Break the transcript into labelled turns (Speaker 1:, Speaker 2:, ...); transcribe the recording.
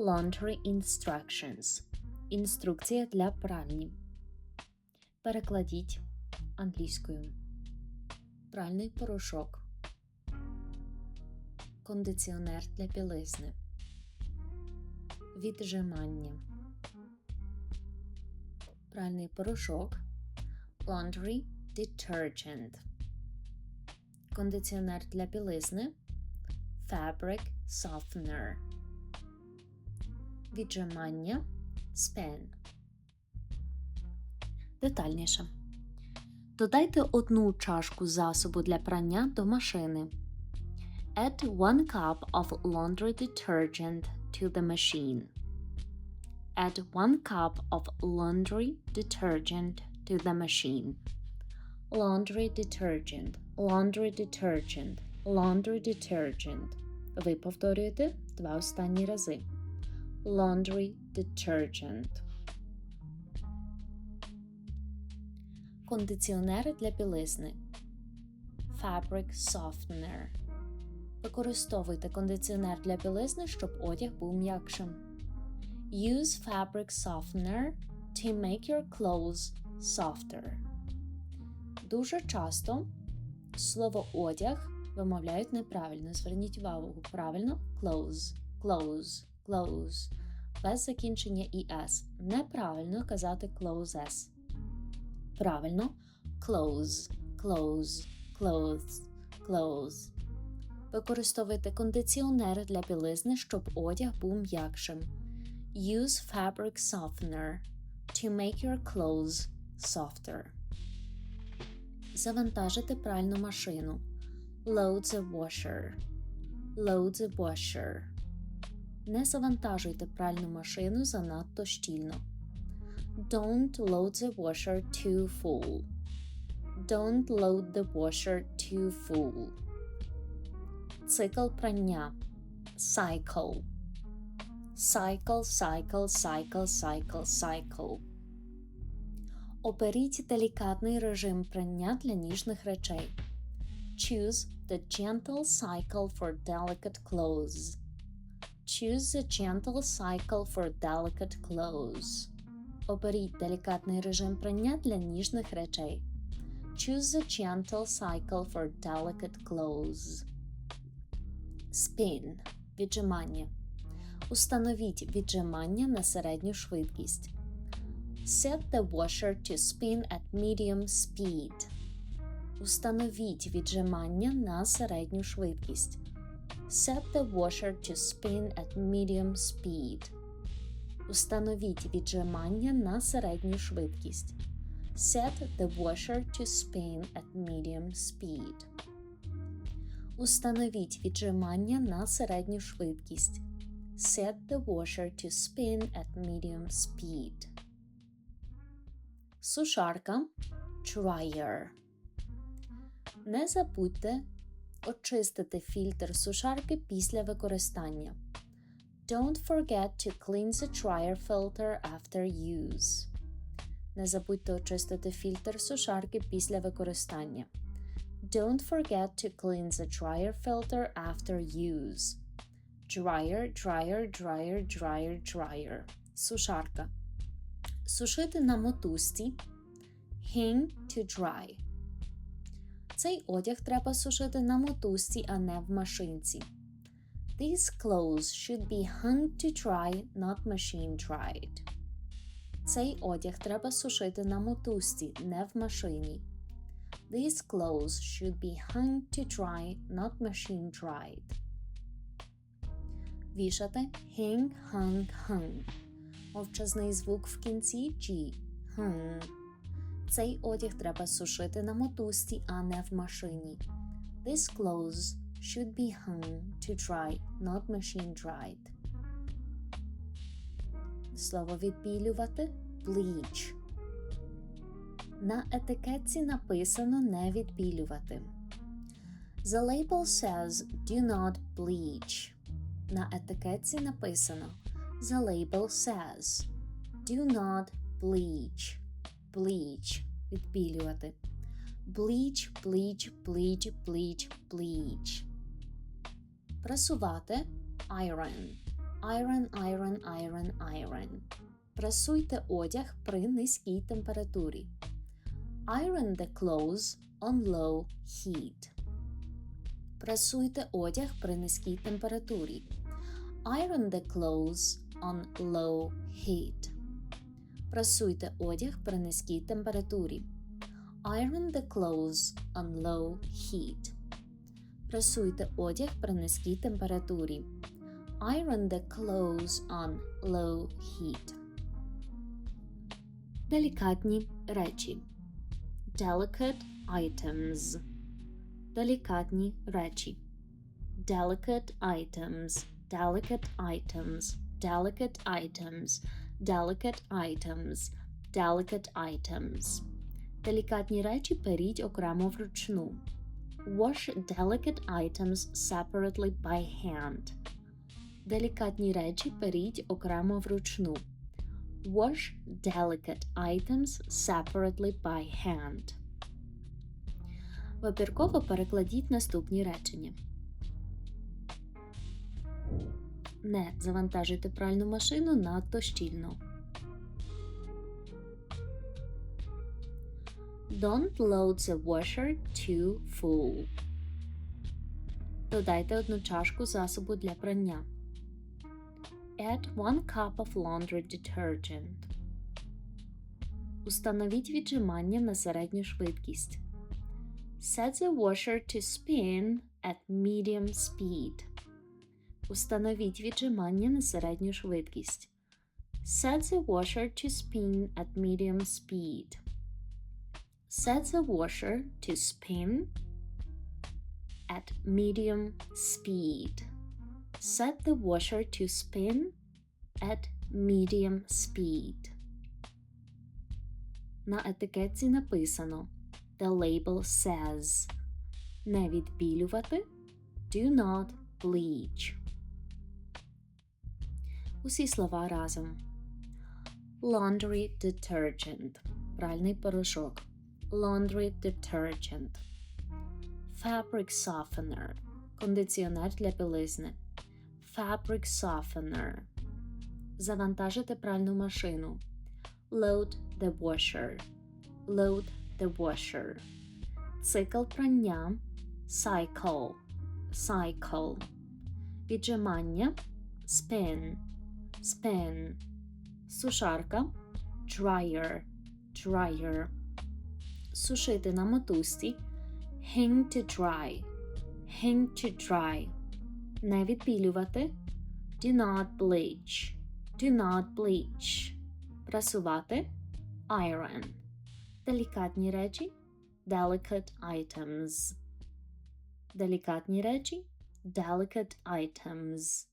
Speaker 1: Laundry instructions. Інструкція для пральні. Перекладіть англійською. Пральний порошок. Кондиціонер для білизни. Віджимання. Пральний порошок. Laundry detergent. Кондиціонер для білизни. Fabric softener. Віджимання. Spin. Детальніше. Додайте одну чашку засобу для прання до машини. Add one cup of laundry detergent to the machine. Add one cup of laundry detergent to the machine. Laundry detergent, laundry detergent, laundry detergent. Ви повторюєте два останні рази. Laundry detergent. Кондиціонер для білизни. Fabric softener. Використовуйте кондиціонер для білизни, щоб одяг був м'якшим. Use fabric softener to make your clothes softer. Дуже часто слово одяг вимовляють неправильно. Зверніть увагу правильно clothes, clothes, clothes. Без закінчення «es». Неправильно казати closes. Правильно clothes, clothes, clothes, clothes. Використовуйте кондиціонер для білизни, щоб одяг був м'якшим. Use fabric softener to make your clothes softer. Завантажити пральну машину. Load the washer. Load the washer. Не завантажуйте пральну машину занадто щільно. Don't load the washer too full. Don't load the washer too full. Цикл прання. Cycle. Cycle, cycle, cycle, cycle, cycle. Оберіть делікатний режим прання для ніжних речей. Choose the gentle cycle for delicate clothes. Choose the gentle cycle for delicate clothes. Оберіть делікатний режим прання для ніжних речей. Choose the gentle cycle for delicate clothes. Spin – віджимання. Установіть віджимання на середню швидкість. Set the washer to spin at medium speed. Установіть віджимання на середню швидкість. Set the washer to spin at medium speed. Установіть віджимання на середню швидкість. Set the washer to spin at medium speed. Установіть віджимання на середню швидкість. Set the washer to spin at medium speed. Сушарка dryer. Не забудьте очистити фільтр сушарки після використання. Don't forget to clean the dryer filter after use. Не забудьте очистити фільтр сушарки після використання. Don't forget to clean the dryer filter after use. Dryer, dryer, dryer, dryer, dryer. Сушарка. Сушити на мотузці. Hang to dry. Цей одяг треба сушити на мотузці, а не в машинці. These clothes should be hung to dry, not machine dried. Цей одяг треба сушити на мотузці, не в машині. These clothes should be hung to dry, not machine dried. Вішати hang, hung, hung. Мовчазний звук в кінці G. Hung. Цей одяг треба сушити на мотузці, а не в машині. These clothes should be hung to dry, not machine dried. Слово відбілювати bleach. На етикетці написано не відбілювати. The label says do not bleach. На етикетці написано The label says do not bleach. Bleach відбілювати. Bleach, bleach, bleach, bleach, bleach. Прасувати iron. Iron, iron, iron, iron. Прасуйте одяг при низькій температурі. Iron the clothes on low heat. Прасуйте одяг при низькій температурі. Iron the clothes on low heat. Прасуйте одяг при низькій температурі. Iron the clothes on low heat. Прасуйте одяг при низькій температурі. Iron the clothes on low heat. Делікатні речі. Delicate items. Делікатні речі. Delicate items. Delicate items. Delicate items. Delicate items. Delicate items. Делікатні речі періть окремо вручну. Wash delicate items separately by hand. Делікатні речі періть окремо вручну. Wash delicate items separately by hand. Вибірково перекладіть наступні речення. Не завантажуйте пральну машину надто щільно. Don't load the washer too full. Додайте одну чашку засобу для прання. Add one cup of laundry detergent. Установіть віджимання на середню швидкість. Set the washer to spin at medium speed. Установіть віджимання на середню швидкість. Set the washer to spin at medium speed. Set the washer to spin at medium speed. Set the washer to spin at medium speed. На етикетці написано The label says Не відбілювати Do not bleach. Усі слова разом. Laundry detergent. Пральний порошок. Laundry detergent. Fabric softener. Кондиціонер для білизни. Fabric softener. Завантажити пральну машину. Load the washer. Load the washer. Цикл прання. Cycle. Cycle. Віджимання. Spin. Spin. Сушарка. Dryer. Dryer. Сушити на мотузці. Hang to dry. Hang to dry. Не відбілювати. Do not bleach. Do not bleach. Прасувати. Iron. Делікатні речі. Delicate items. Делікатні речі. Delicate items.